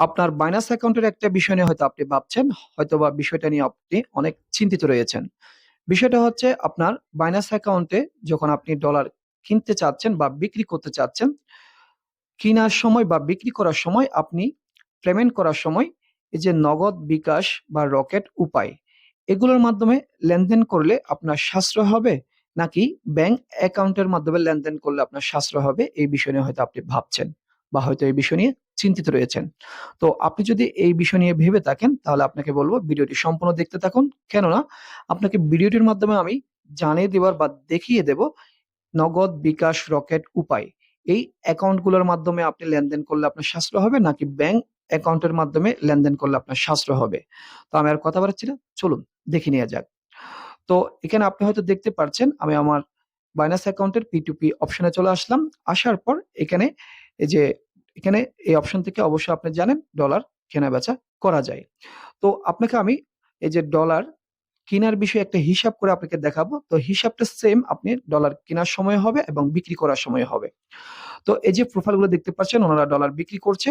আপনার বাইনান্স অ্যাকাউন্টের একটা বিষয় নিয়ে হয়তো আপনি ভাবছেন, হয়তো বা বিষয়টা নিয়ে আপনি অনেক চিন্তিত রয়েছেন। বিষয়টা হচ্ছে আপনার বাইনান্স অ্যাকাউন্টে যখন আপনি ডলার কিনতে চাচ্ছেন বা বিক্রি করতে চাচ্ছেন, কেনার সময় বা বিক্রি করার সময় আপনি পেমেন্ট করার সময় এই যে নগদ, বিকাশ বা রকেট উপায় এগুলোর মাধ্যমে লেনদেন করলে আপনার সাশ্রয় হবে নাকি ব্যাংক অ্যাকাউন্টের মাধ্যমে লেনদেন করলে আপনার সাশ্রয় হবে এই বিষয় নিয়ে হয়তো আপনি ভাবছেন বা হয়তো এই বিষয় নিয়ে চিন্তিত রয়েছেন। তো আপনি যদি এই বিষয় নিয়ে ভেবে থাকেন তাহলে আপনাকে বলব ভিডিওটি সম্পূর্ণ দেখতে থাকুন। কেননা আপনাকে ভিডিওটির মাধ্যমে আমি জানিয়ে দেবার বা দেখিয়ে দেব নগদ, বিকাশ, রকেট উপায়। এই অ্যাকাউন্টগুলোর মাধ্যমে আপনি লেনদেন করলে আপনার সাশ্রয় হবে নাকি ব্যাংক অ্যাকাউন্টের মাধ্যমে লেনদেন করলে আপনার সাশ্রয় হবে। তো আমি আর কথা বাড়াচ্ছি না, চলুন দেখে নেওয়া যাক। তো এখানে আপনি হয়তো দেখতে পারছেন আমি আমার বাইন্যান্স অ্যাকাউন্টের P2P অপশনে চলে আসলাম। আসার পর এখানে এই যে এখানে এই অপশন থেকে অবশ্যই আপনি জানেন ডলার কেনা-বেচা করা যায়। তো আপনাকে আমি এই যে ডলার কেনার বিষয়ে একটা হিসাব করে আপনাকে দেখাবো। তো হিসাবটা সেম আপনি ডলার কেনার সময় হবে এবং বিক্রি করার সময় হবে। তো এই যে প্রোফাইলগুলো দেখতে পাচ্ছেন, ওনারা ডলার বিক্রি করছে।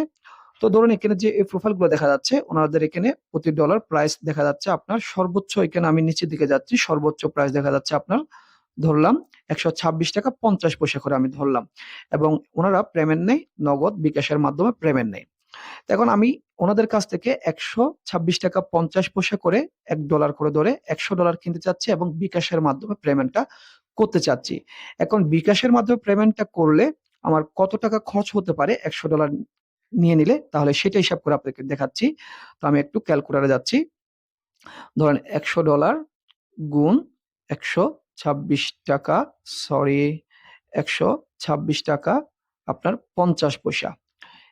তো ধরুন এখানে যে এই প্রোফাইলগুলো দেখা যাচ্ছে, ওনাদের এখানে প্রতি ডলার প্রাইস দেখা যাচ্ছে আপনার সর্বোচ্চ, এখানে আমি নিচের দিকে যাচ্ছি, সর্বোচ্চ প্রাইস দেখা যাচ্ছে আপনার ধরলাম ৳১২৬.৫০ করে আমি ধরলাম এবং ওনারা পেমেন্ট নেই নগদ বিকাশের মাধ্যমে পেমেন্ট নেই এখন আমি ওনাদের কাছ থেকে ৳১26.৫০ করে এক ডলার করে ধরে $১০০ কিনতে চাচ্ছি এবং বিকাশের মাধ্যমে পেমেন্টটা করতে চাচ্ছি। এখন বিকাশের মাধ্যমে পেমেন্টটা করলে আমার কত টাকা খরচ হতে পারে $১০০ নিয়ে নিলে, তাহলে সেটা হিসাব করে আপনাকে দেখাচ্ছি। তো আমি একটু ক্যালকুলেটরে যাচ্ছি। ধরেন $১০০ গুণ ৳১২৬ সরি ৳১২৬ আপনার ৫০ পয়সা।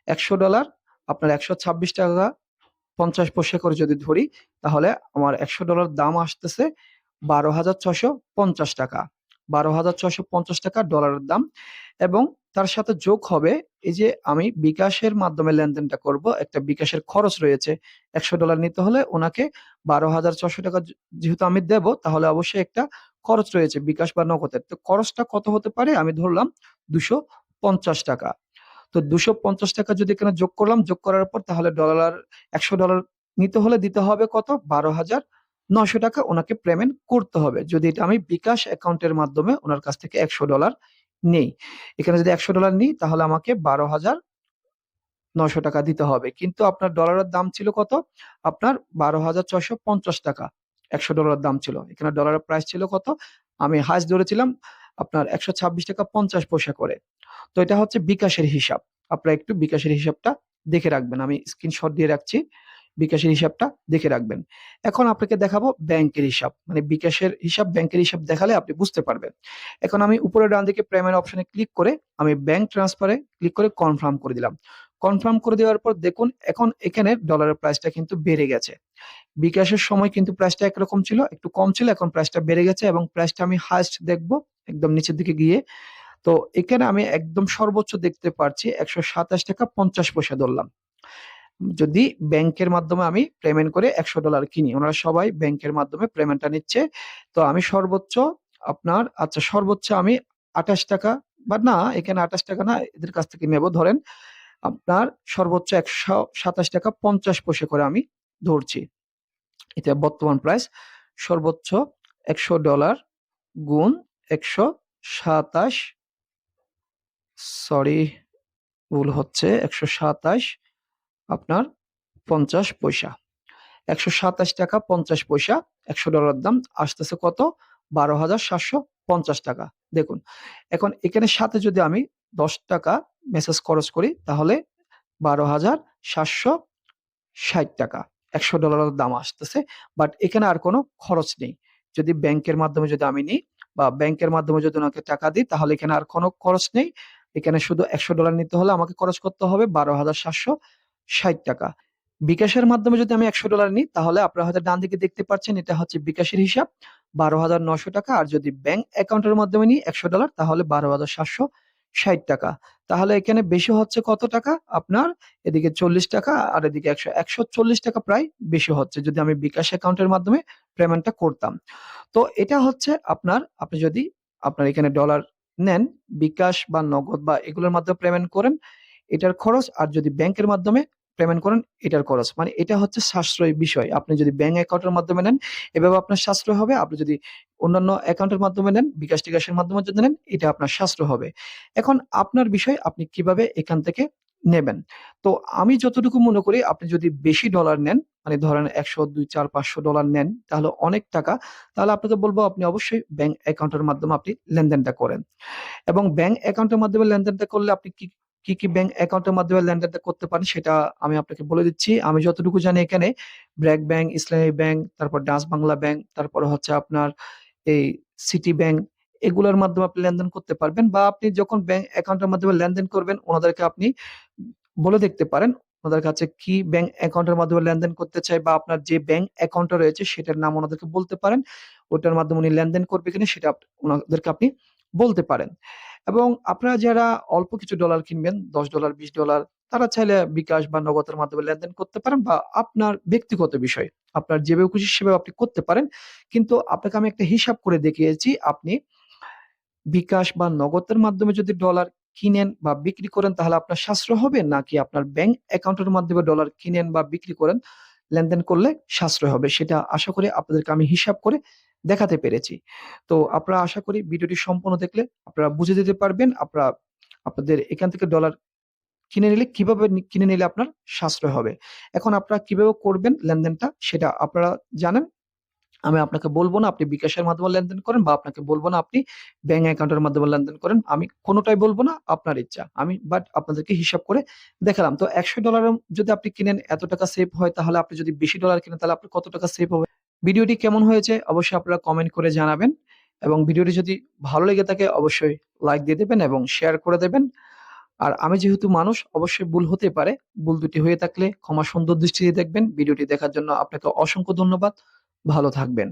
$১০০ আপনার ৳১২৬.৫০ করে যদি ধরি, তাহলে আমার $১০০ দাম আসতেছে ৳১২৬৫০ ৳১২৬৫০ ডলারের দাম এবং তার সাথে যোগ হবে এই যে আমি বিকাশের মাধ্যমে লেনদেনটা করব। একটা বিকাশের খরচ রয়েছে। $১০০ নিতে হলে ওনাকে বারো হাজার ছশো টাকা যেহেতু আমি দেব, তাহলে অবশ্যই একটা খরচ রয়েছে বিকাশ বা নগদের। তো খরচটা কত হতে পারে? আমি ধরলাম ৳২৫০ তো ৳২৫০ যদি এখানে যোগ করলাম, যোগ করার পর তাহলে ডলার $১০০ নিতে হলে দিতে হবে কত? ৳১২,৯০০ ওনাকে পেমেন্ট করতে হবে। যদি এটা আমি বিকাশ অ্যাকাউন্টের মাধ্যমে ওনার কাছ থেকে $১০০ নেই। এখানে যদি $১০০ নিই তাহলে আমাকে ৳১২,৯০০ দিতে হবে। কিন্তু আপনার ডলারের দাম ছিল কত? আপনার ৳১২,৬৫০ $১০০ দাম ছিল। এখানে ডলারের প্রাইস ছিল কত? আমি হাজ ধরেছিলাম আপনার ৳১26.৫০ করে। তো এটা হচ্ছে বিকাশের হিসাব। আপনারা একটু বিকাশের হিসাবটা দেখে রাখবেন। আমি স্ক্রিনশট দিয়ে রাখছি। বিকাশের হিসাবটা দেখে রাখবেন। এখন আপনাকে দেখাবো ব্যাংকের হিসাব। মানে বিকাশের হিসাব, ব্যাংকের হিসাব দেখালে আপনি বুঝতে পারবেন। এখন আমি উপরে ডান দিকে পেমেন্ট অপশনে ক্লিক করে আমি ব্যাংক ট্রান্সফারে ক্লিক করে কনফার্ম করে দিলাম। কনফার্ম করে দেওয়ার পর দেখুন এখন এখানে ডলারের প্রাইসটা কিন্তু বেড়ে গেছে। বিকাশের সময় কিন্তু প্রাইসটা একরকম ছিল, একটু কম ছিল এখন প্রাইসটা বেড়ে গেছে এবং প্রাইসটা আমি হাইয়েস্ট দেখব একদম নিচের দিকে গিয়ে। তো এখানে আমি একদম সর্বোচ্চ দেখতে পারছি ৳১২৭.৫০ ধরলাম। যদি ব্যাংকের মাধ্যমে আমি পেমেন্ট করে $১০০ কিনি। ওনারা সবাই ব্যাংকের মাধ্যমে পেমেন্টটা নিচ্ছে। তো আমি সর্বোচ্চ আপনার আচ্ছা সর্বোচ্চ আমি ৳২৮ বা না এখানে ৳২৮ না এদের কাছ থেকে নেব ধরেন আপনার সর্বোচ্চ ৳১২৭.৫০ করে আমি ধরছি। এটা বর্তমান প্রাইস সর্বোচ্চ $১০০ গুণ ১২৭ সরি ভুল হচ্ছে ১২৭ আপনার ৫০ পয়সা। ৳১২৭.৫০ $১০০ দাম আসতেছে কত? ৳১২,৭৫০ দেখুন। এখন এখানে সাথে যদি আমি ৳১০ মেসেজ খরচ করি তাহলে ৳১২,৭৬০ $১০০ এর দাম আসতেছে। বাট এখানে আর কোনো খরচ নেই। যদি ব্যাংকের মাধ্যমে যদি আমি নিই বা ব্যাংকের মাধ্যমে যদি ওনাকে টাকা দিই তাহলে এখানে আর কোনো খরচ নেই। এখানে শুধু $১০০ নিতে হলে আমাকে খরচ করতে হবে ৳১২,৭৬০ বিকাশের মাধ্যমে যদি আমি $১০০ নিই তাহলে আপনারা হয়তো ডান দিকে দেখতে পাচ্ছেন এটা হচ্ছে বিকাশের হিসাব ৳১২,৯০০ আর যদি ব্যাংক অ্যাকাউন্টের মাধ্যমে নিই $১০০ তাহলে ৳১২,৭৬০ তাহলে এখানে বেশি হচ্ছে কত টাকা? আপনার এদিকে ৳৪০ আর এদিকে একশো ৳১৪০ প্রায় বেশি হচ্ছে যদি আমি বিকাশ অ্যাকাউন্টের মাধ্যমে পেমেন্টটা করতাম। তো এটা হচ্ছে আপনার আপনি যদি আপনার এখানে ডলার নেন, বিকাশ বা নগদ বা এগুলোর মাধ্যমে পেমেন্ট করেন, এটার খরচ আর যদি ব্যাংকের মাধ্যমে পেমেন্ট করেন এটার খরচ। মানে এটা হচ্ছে সাশ্রয়ী বিষয়। আপনি যদি ব্যাংক অ্যাকাউন্টের মাধ্যমে নেন, এভাবে আপনার সাশ্রয় হবে। আপনি যদি অন্যান্য অ্যাকাউন্টের মাধ্যমে নেন, বিকাশ-টিকাশের মাধ্যমে যদি নেন, এটা আপনার সাশ্রয় হবে। এখন আপনার বিষয় আপনি কীভাবে এখান থেকে নেবেন। তো আমি যতটুকু মনে করি আপনি যদি বেশি ডলার নেন, মানে ধরেন ১০০, ২, ৪, ৫০০ ডলার নেন, তাহলে অনেক টাকা। তাহলে আপনাকে বলব আপনি অবশ্যই ব্যাংক অ্যাকাউন্টের মাধ্যমে আপনি লেনদেনটা করেন। এবং ব্যাংক অ্যাকাউন্টের মাধ্যমে লেনদেনটা করলে আপনি কি, কি, কি ব্যাংক অ্যাকাউন্টের মাধ্যমে লেনদেনটা করতে পারেন সেটা আমি আপনাকে বলে দিচ্ছি। আমি যতটুকু জানি এখানে ব্র্যাক ব্যাংক, ইসলামী ব্যাংক, তারপর ডাচ বাংলা ব্যাংক, তারপর হচ্ছে আপনার এই সিটি ব্যাংক এগুলোর মাধ্যমে আপনি লেনদেন করতে পারবেন বা আপনি যখন ব্যাংক অ্যাকাউন্টের মাধ্যমে লেনদেন করবেন ওনাদেরকে আপনি বলে দেখতে পারেন ওনাদের কাছে কি ব্যাংক অ্যাকাউন্টের মাধ্যমে লেনদেন করতে চায় বা আপনার যে ব্যাংক অ্যাকাউন্টটা রয়েছে সেটার নাম ওনাদেরকে বলতে পারেন। ওটার মাধ্যমে উনি লেনদেন করবে কিনা সেটা ওনাদেরকে আপনি বলতে পারেন। এবং আপনারা যারা অল্প কিছু ডলার কিনবেন $১০, $২০ তারা চাইলে বিকাশ বা নগদের মাধ্যমে লেনদেন করতে পারেন বা আপনার ব্যক্তিগত বিষয়। আপনার যেভাবে খুশি সেভাবে আপনি করতে পারেন। কিন্তু আপনাকে আমি একটা হিসাব করে দেখিয়েছি আপনি বিকাশ বা নগদের মাধ্যমে যদি ডলার কিনেন বা বিক্রি করেন তাহলে আপনার সাশ্রয় হবে নাকি আপনার ব্যাংক অ্যাকাউন্টের মাধ্যমে ডলার কিনেন বা বিক্রি করেন, লেনদেন করলে সাশ্রয় হবে। সেটা আশা করি আপনাদেরকে আমি হিসাব করে দেখাতে পেরেছি। তো আপনারা আশা করি ভিডিওটি সম্পূর্ণ দেখলে আপনারা বুঝে দিতে পারবেন। আপনারা আপনাদের এখান থেকে ডলার কিনে নিলে কীভাবে কিনে নিলে আপনার সাশ্রয় হবে। এখন আপনারা কীভাবে করবেন লেনদেনটা সেটা আপনারা জানেন। আমি আপনাকে বলব না আপনি বিকাশের মাধ্যমে লেনদেন করেন বা আপনাকে বলব না আপনি ব্যাংক অ্যাকাউন্টের মাধ্যমে লেনদেন করেন। আমি কোনোটাই বলব না, আপনার ইচ্ছা। আমি বাট আপনাদেরকে হিসাব করে দেখালাম। তো $১০০ যদি আপনি কিনেন এত টাকা সেভ হয় তাহলে আপনি যদি বেশি ডলার কিনেন তাহলে আপনার কত টাকা সেভ হবে। ভিডিওটি কেমন হয়েছে অবশ্যই আপনারা কমেন্ট করে জানাবেন এবং ভিডিওটি যদি ভালো লেগে থাকে অবশ্যই লাইক দিয়ে দেবেন এবং শেয়ার করে দেবেন। আর আমি যেহেতু মানুষ, অবশ্যই ভুল হতে পারে। ভুল দুটি হয়ে থাকলে ক্ষমা সুন্দর দৃষ্টিতে দেখবেন। ভিডিওটি দেখার জন্য আপনাকে অসংখ্য ধন্যবাদ। ভালো থাকবেন।